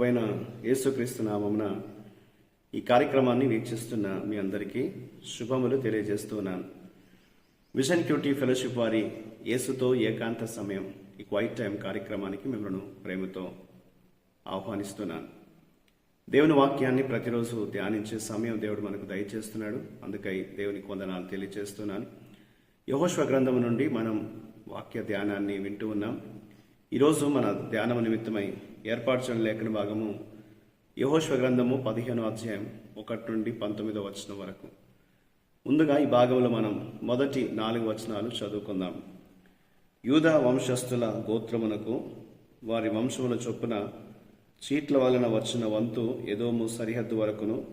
ప్రభైన యేసుక్రీస్తు నామమున ఈ కార్యక్రమాన్ని వీక్షిస్తున్న మీ అందరికీ శుభములు తెలియజేస్తున్నాను మిషన్ క్యూటీ ఫెలోషిప్ వారి యేసుతో ఏకాంత సమయం ఈ క్వైట్ టైం కార్యక్రమానికి మిమ్మల్ని ప్రేమతో ఆహ్వానిస్తున్నాను. దేవుని వాక్యాన్ని ప్రతిరోజు ధ్యానించే సమయం దేవుడు మనకు దయచేస్తున్నాడు. అందుకై దేవుని కొందనాలు తెలియజేస్తున్నాను. యహోశ్వ గ్రంథం నుండి మనం వాక్య ధ్యానాన్ని వింటూ ఉన్నాం. ఈరోజు మన ధ్యానం నిమిత్తమై ఏర్పాటు లేఖన భాగము యహోశ్వ గ్రంథము పదిహేను అధ్యాయం ఒకటి నుండి పంతొమ్మిదో వచనం వరకు. ముందుగా ఈ భాగంలో మనం మొదటి నాలుగు వచనాలు చదువుకుందాం. యూదా వంశస్థుల గోత్రమునకు వారి వంశముల చొప్పున చీట్ల వలన వచ్చిన వంతు ఎదోము సరిహద్దు వరకును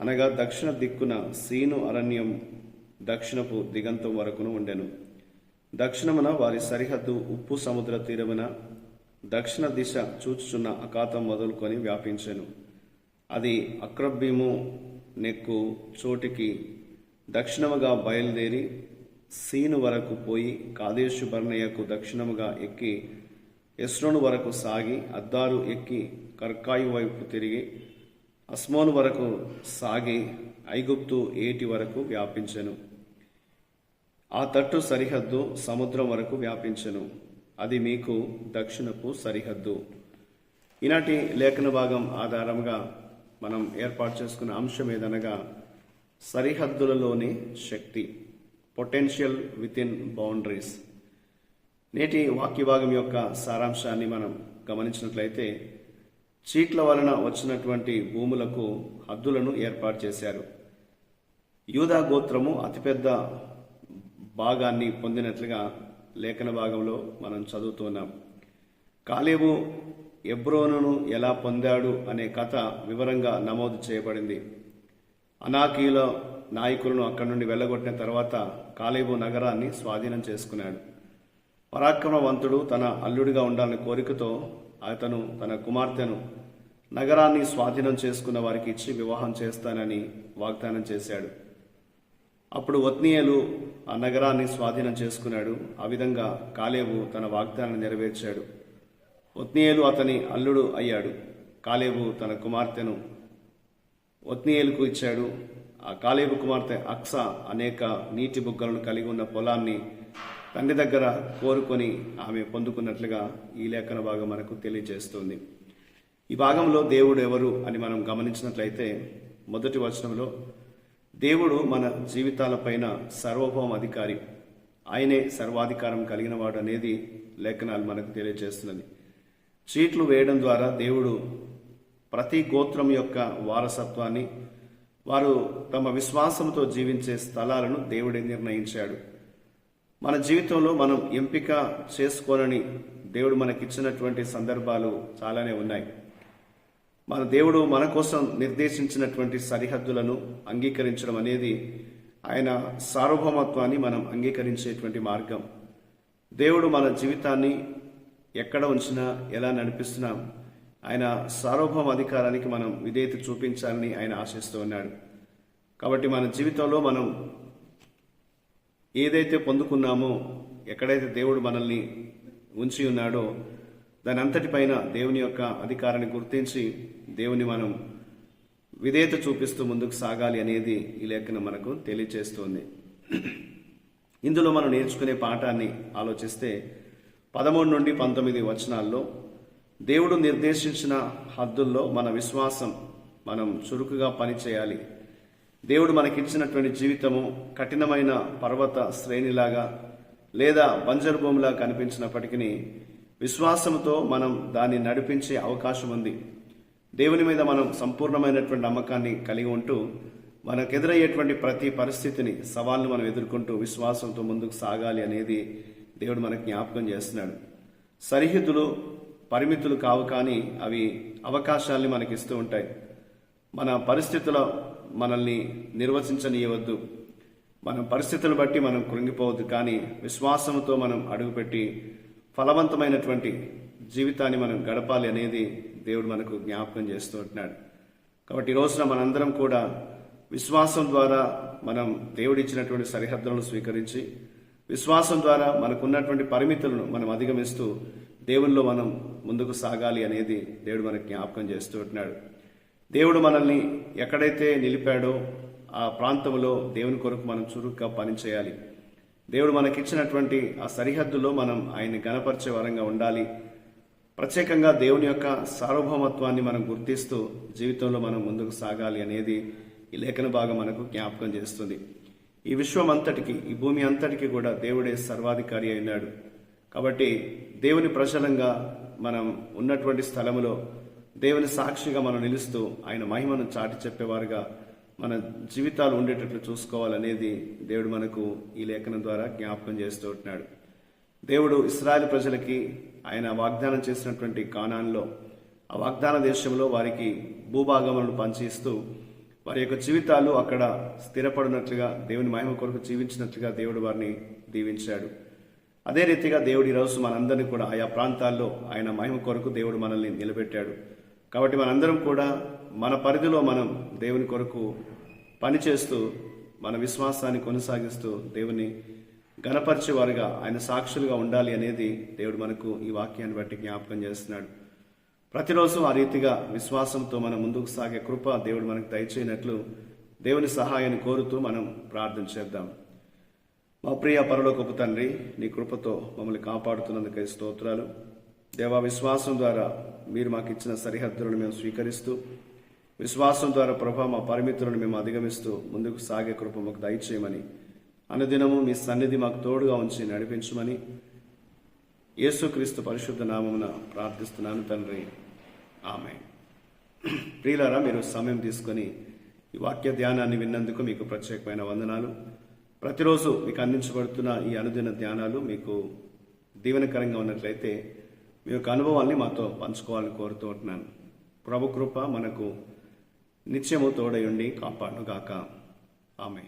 అనగా దక్షిణ దిక్కున సీను అరణ్యం దక్షిణపు దిగంతం వరకును ఉండెను. దక్షిణమున వారి సరిహద్దు ఉప్పు సముద్ర తీరమున దక్షిణ దిశ చూచుచున్న అఖాతం మొదలుకొని వ్యాపించెను. అది అక్రబ్బీము నెక్కు చోటికి దక్షిణముగా బయలుదేరి సీను వరకు పోయి కాదేశు బర్ణయ్యకు దక్షిణముగా ఎక్కి ఎస్రోను వరకు సాగి అద్దారు ఎక్కి కర్కాయు వైపు తిరిగి అస్మోను వరకు సాగి ఐగుప్తు ఏటి వరకు వ్యాపించెను. ఆ తట్టు సరిహద్దు సముద్రం వరకు వ్యాపించెను. అది మీకు దక్షిణపు సరిహద్దు. ఈనాటి లేఖన భాగం ఆధారంగా మనం ఏర్పాటు చేసుకున్న అంశం ఏదనగా సరిహద్దులలోని శక్తి పొటెన్షియల్ విత్ ఇన్ బౌండరీస్ నేటి వాక్య భాగం యొక్క సారాంశాన్ని మనం గమనించినట్లయితే చీట్ల వలన వచ్చినటువంటి భూములకు హద్దులను ఏర్పాటు చేశారు. యూదా గోత్రము అతిపెద్ద భాగాన్ని పొందినట్లుగా లేఖన భాగంలో మనం చదువుతున్నాం. కాలేబు ఎబ్రోనును ఎలా పొందాడు అనే కథ వివరంగా నమోదు చేయబడింది. అనాకీల నాయకులను అక్కడి నుండి వెళ్ళగొట్టిన తర్వాత కాలేబు నగరాన్ని స్వాధీనం చేసుకున్నాడు. పరాక్రమవంతుడు తన అల్లుడిగా ఉండాలని కోరికతో అతను తన కుమార్తెను నగరాన్ని స్వాధీనం చేసుకున్న వారికి ఇచ్చి వివాహం చేస్తానని వాగ్దానం చేశాడు. అప్పుడు ఒత్నీయలు ఆ నగరాన్ని స్వాధీనం చేసుకున్నాడు. ఆ విధంగా కాలేబు తన వాగ్దానాన్ని నెరవేర్చాడు. ఒత్నీయలు అతని అల్లుడు అయ్యాడు. కాలేబు తన కుమార్తెను ఒత్నీయేలుకు ఇచ్చాడు. ఆ కాలేబు కుమార్తె అక్స అనేక నీటి బుగ్గలను కలిగి ఉన్న పొలాన్ని తండ్రి దగ్గర కోరుకొని ఆమె పొందుకున్నట్లుగా ఈ లేఖన భాగం మనకు తెలియజేస్తుంది. ఈ భాగంలో దేవుడు ఎవరు అని మనం గమనించినట్లయితే మొదటి వచనంలో దేవుడు మన జీవితాలపైన సర్వభౌమ అధికారి. ఆయనే సర్వాధికారం కలిగినవాడు అనేది లేఖనాలు మనకు తెలియజేస్తున్నది. చీట్లు వేయడం ద్వారా దేవుడు ప్రతి గోత్రం యొక్క వారసత్వాన్ని వారు తమ విశ్వాసంతో జీవించే స్థలాలను దేవుడే నిర్ణయించాడు. మన జీవితంలో మనం ఎంపిక చేసుకోనని దేవుడు మనకిచ్చినటువంటి సందర్భాలు చాలానే ఉన్నాయి. మన దేవుడు మన కోసం నిర్దేశించినటువంటి సరిహద్దులను అంగీకరించడం అనేది ఆయన సార్వభౌమత్వాన్ని మనం అంగీకరించేటువంటి మార్గం. దేవుడు మన జీవితాన్ని ఎక్కడ ఉంచినా ఎలా నడిపిస్తున్నా ఆయన సార్వభౌమ అధికారానికి మనం విధేయత చూపించాలని ఆయన ఆశిస్తూ ఉన్నాడు. కాబట్టి మన జీవితంలో మనం ఏదైతే పొందుకున్నామో ఎక్కడైతే దేవుడు మనల్ని ఉంచి ఉన్నాడో దాని అంతటిపైన దేవుని యొక్క అధికారాన్ని గుర్తించి దేవుని మనం విధేయత చూపిస్తూ ముందుకు సాగాలి అనేది ఈ లేఖన మనకు తెలియచేస్తుంది. ఇందులో మనం నేర్చుకునే పాఠాన్ని ఆలోచిస్తే పదమూడు నుండి పంతొమ్మిది వచనాల్లో దేవుడు నిర్దేశించిన హద్దుల్లో మన విశ్వాసం మనం చురుకుగా పనిచేయాలి. దేవుడు మనకిచ్చినటువంటి జీవితము కఠినమైన పర్వత శ్రేణిలాగా లేదా బంజరు భూమిలా కనిపించినప్పటికీ విశ్వాసంతో మనం దాన్ని నడిపించే అవకాశం ఉంది. దేవుని మీద మనం సంపూర్ణమైనటువంటి నమ్మకాన్ని కలిగి ఉంటూ మనకు ఎదురయ్యేటువంటి ప్రతి పరిస్థితిని సవాళ్ళను మనం ఎదుర్కొంటూ విశ్వాసంతో ముందుకు సాగాలి అనేది దేవుడు మనకు జ్ఞాపకం చేస్తున్నాడు. సరిహద్దులు పరిమితులు కావు కానీ అవి అవకాశాల్ని మనకి ఇస్తూ ఉంటాయి. మన పరిస్థితుల మనల్ని నిర్వచించనీయవద్దు. మన పరిస్థితులను బట్టి మనం కృంగిపోవద్దు కానీ విశ్వాసంతో మనం అడుగుపెట్టి ఫలవంతమైనటువంటి జీవితాన్ని మనం గడపాలి అనేది దేవుడు మనకు జ్ఞాపకం చేస్తూ ఉంటున్నాడు. కాబట్టి ఈ రోజున మనందరం కూడా విశ్వాసం ద్వారా మనం దేవుడిచ్చినటువంటి సరిహద్దులను స్వీకరించి విశ్వాసం ద్వారా మనకున్నటువంటి పరిమితులను మనం అధిగమిస్తూ దేవుల్లో మనం ముందుకు సాగాలి అనేది దేవుడు మనకు జ్ఞాపకం చేస్తూ ఉంటున్నాడు. దేవుడు మనల్ని ఎక్కడైతే నిలిపాడో ఆ ప్రాంతంలో దేవుని కొరకు మనం చురుగ్గా పనిచేయాలి. దేవుడు మనకిచ్చినటువంటి ఆ సరిహద్దులో మనం ఆయన్ని గణపరిచే వరంగా ఉండాలి. ప్రత్యేకంగా దేవుని యొక్క సార్వభౌమత్వాన్ని మనం గుర్తిస్తూ జీవితంలో మనం ముందుకు సాగాలి అనేది ఈ లేఖన భాగం మనకు జ్ఞాపకం చేస్తుంది. ఈ విశ్వం అంతటికి ఈ భూమి అంతటికి కూడా దేవుడే సర్వాధికారి అయినాడు. కాబట్టి దేవుని ప్రజలంగా మనం ఉన్నటువంటి స్థలములో దేవుని సాక్షిగా మనం నిలుస్తూ ఆయన మహిమను చాటి చెప్పేవారుగా మన జీవితాలు ఉండేటట్లు చూసుకోవాలనేది దేవుడు మనకు ఈ లేఖనం ద్వారా జ్ఞాపకం చేస్తూ ఉంటున్నాడు. దేవుడు ఇస్రాయల్ ప్రజలకి ఆయన వాగ్దానం చేసినటువంటి కానాన్లో ఆ వాగ్దాన దేశంలో వారికి భూభాగములను పంచిస్తూ వారి యొక్క జీవితాలు అక్కడ స్థిరపడినట్లుగా దేవుని మహిమ కొరకు జీవించినట్లుగా దేవుడు వారిని దీవించాడు. అదే రీతిగా దేవుడు ఈరోజు మనందరినీ కూడా ఆయా ప్రాంతాల్లో ఆయన మహిమ కొరకు దేవుడు మనల్ని నిలబెట్టాడు. కాబట్టి మనందరం కూడా మన పరిధిలో మనం దేవుని కొరకు పనిచేస్తూ మన విశ్వాసాన్ని కొనసాగిస్తూ దేవుని గణపరిచేవారుగా ఆయన సాక్షులుగా ఉండాలి అనేది దేవుడు మనకు ఈ వాక్యాన్ని బట్టి జ్ఞాపకం చేస్తున్నాడు. ప్రతిరోజు ఆ రీతిగా విశ్వాసంతో మనం ముందుకు సాగే కృప దేవుడు మనకు దయచేయనట్లు దేవుని సహాయాన్ని కోరుతూ మనం ప్రార్థన చేద్దాం. మా ప్రియ పరలోకపు తండ్రి నీ కృపతో మమ్మల్ని కాపాడుతున్నందుకై స్తోత్రాలు. దేవా విశ్వాసం ద్వారా మీరు మాకు ఇచ్చిన సరిహద్దులను మేము స్వీకరిస్తూ విశ్వాసం ద్వారా ప్రభా మా పరిమితులను మేము అధిగమిస్తూ ముందుకు సాగే కృప మాకు దయచేయమని అనుదినము మీ సన్నిధి మాకు తోడుగా ఉంచి నడిపించమని యేసుక్రీస్తు పరిశుద్ధ నామమున ప్రార్థిస్తున్నాను తండ్రి. ఆమె ప్రియులారా మీరు సమయం తీసుకొని ఈ వాక్య ధ్యానాన్ని విన్నందుకు మీకు ప్రత్యేకమైన వందనాలు. ప్రతిరోజు మీకు అందించబడుతున్న ఈ అనుదిన ధ్యానాలు మీకు దీవెనకరంగా ఉన్నట్లయితే మీ యొక్క అనుభవాల్ని మాతో పంచుకోవాలని కోరుతూ ఉంటున్నాను. ప్రభు కృప మనకు నిత్యము తోడయుండి కాపాడుగాక ఆమె